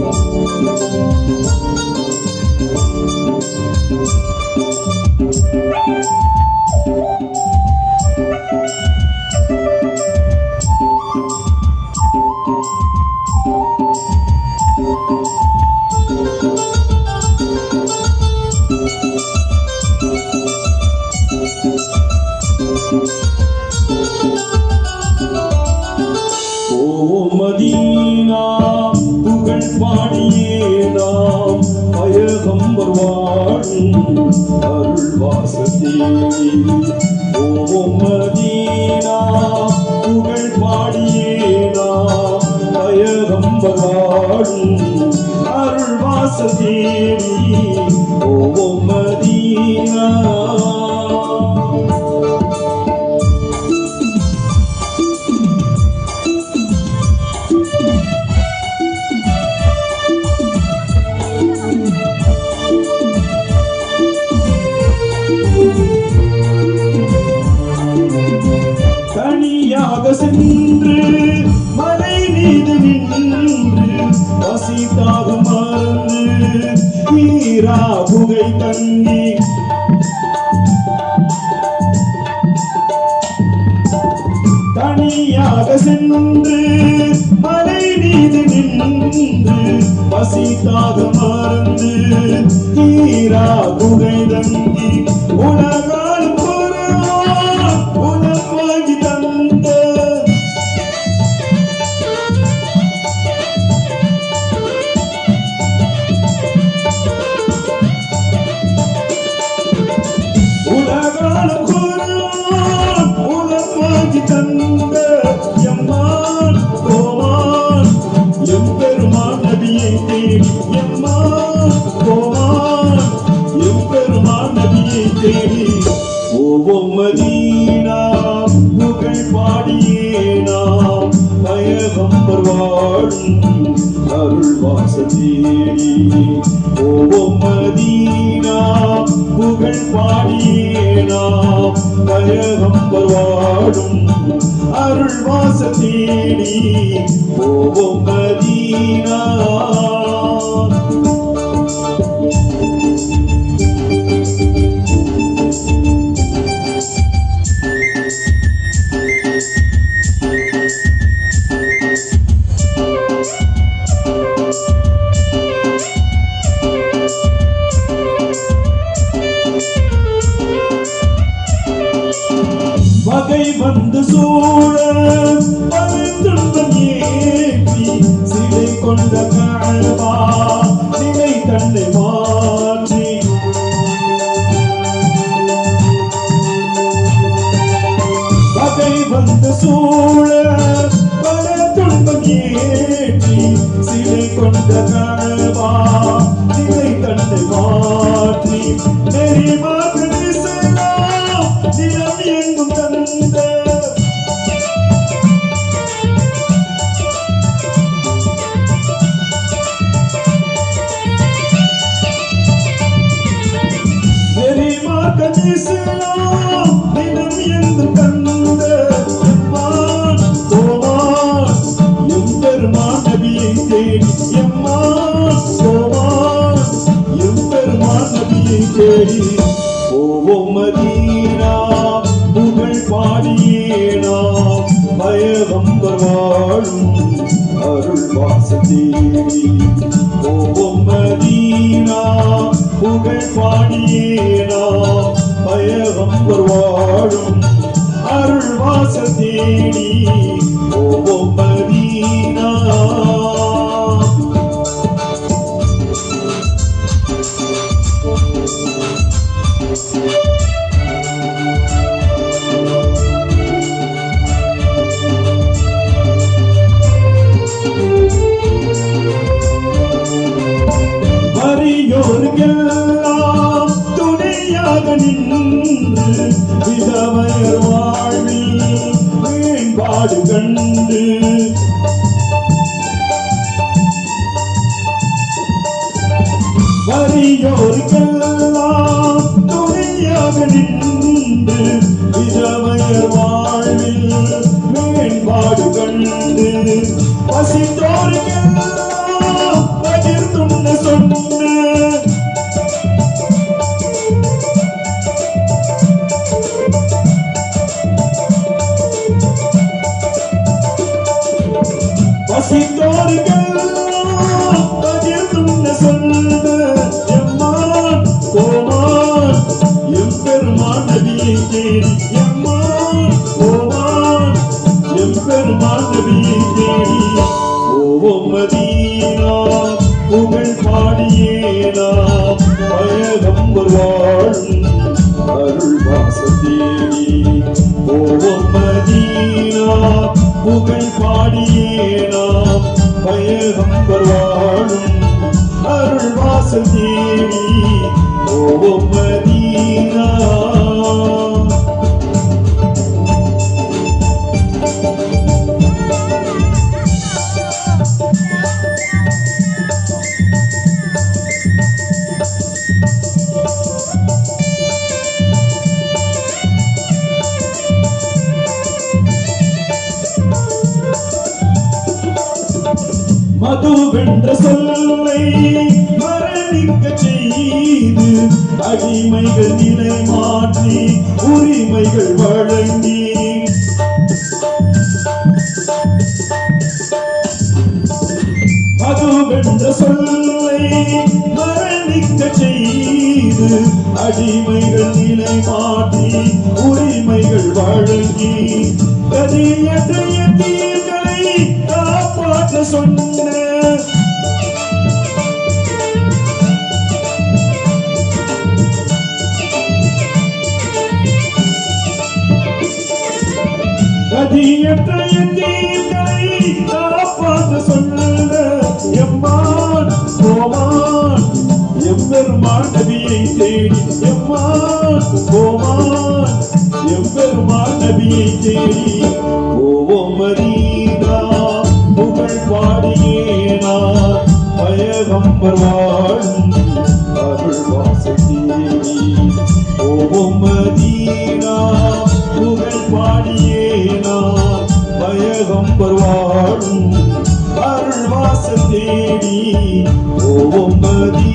ஓ நாம் புகழ் பாடியே நாம் பயகம் வருவாழும் அருள் வாசத்தேடி ஓ மதீனா புகழ் பாடியே நாம் பயகம் வருவாழும் அருள் வாசத்தேடி ஓ மதீனா தனியாக நின்று மலை மீது நின்று பசித்தாக மறந்து ஈரா புகை தங்கி தனியாக சென்று மலை மீது நின்று பசித்தாக மறந்து ஈரா புகை தங்கி உலகம் ஓவம் மதீனா புகழ் பாடியே நாம் பயகம் வாழும் அருள் வாசத்தேடி ஓவம் மதீனா புகழ் பாடியே நாம் பயகம் வாழும் அருள் வாசத்தேடி ஓவம் மதீனா வந்து சூழ பரிந்துன்பம் ஏற்றி சிலை கொண்ட கழவா சிலை தன்னை மாற்றி. பகை வந்து சூழ பல துன்பம் ஏற்றி சிலை கொண்ட கழவா சிலை தன்னை மாற்றி. நெறிமாக சரி தேடி மதீனா புகழ் பாடியே நாம் பயகம் வாழும் அருள் வாசத்தேடி ஓவோம் மதீனா புகழ் பாடியே நாம் பயகம் வாழும் அருள் வாசத்தேடி ஓவோம் மதீனா விதவையர் வாழ்வில் மேம்பாடு கண்டு வறியோருக்கெல்லாம் துணையாக நின்று விதவையர் வாழ்வில் மேம்பாடு கண்டு பசித்தோருக்கெல்லாம் பசித்தோருக்கெல்லாம் பகிர்ந்துண்ண சொன்ன எம்மான் கோமான் எம்பெருமான் நபியை தேடி எம்மான் கோமான் எம்பெருமான் நபியை தேடி ஓம் மதீனா புகழ் பாடியே நாம் பயகம்பர் வாழும் அருள் வாசல் தேவி ஓ மதீனா. மதுவென்ற சொல்லை மரணிக்க செய்து அடிமைகள் நிலை மாற்றி உரிமைகள் வழங்கி. மதுவென்ற சொல்லை மரணிக்க செய்து அடிமைகள் நிலை மாற்றி உரிமைகள் வழங்கி. கதியற்ற சொன்ன கதியற்ற தீர்களை காப்பாற்ற சொன்ன எம்மான் கோமான் எம்பெருமான் நபியை தேடி. எம்மான் கோமான் எம்பெருமான் நபியை தேடி. ஓ மதீனா புகழ் பயகம்பர் வாழும் அருள் வாசல் தேடி ஓம் மதீனா புகழ் பயகம்பர் வாழும் அருள் ஓம் மதீனா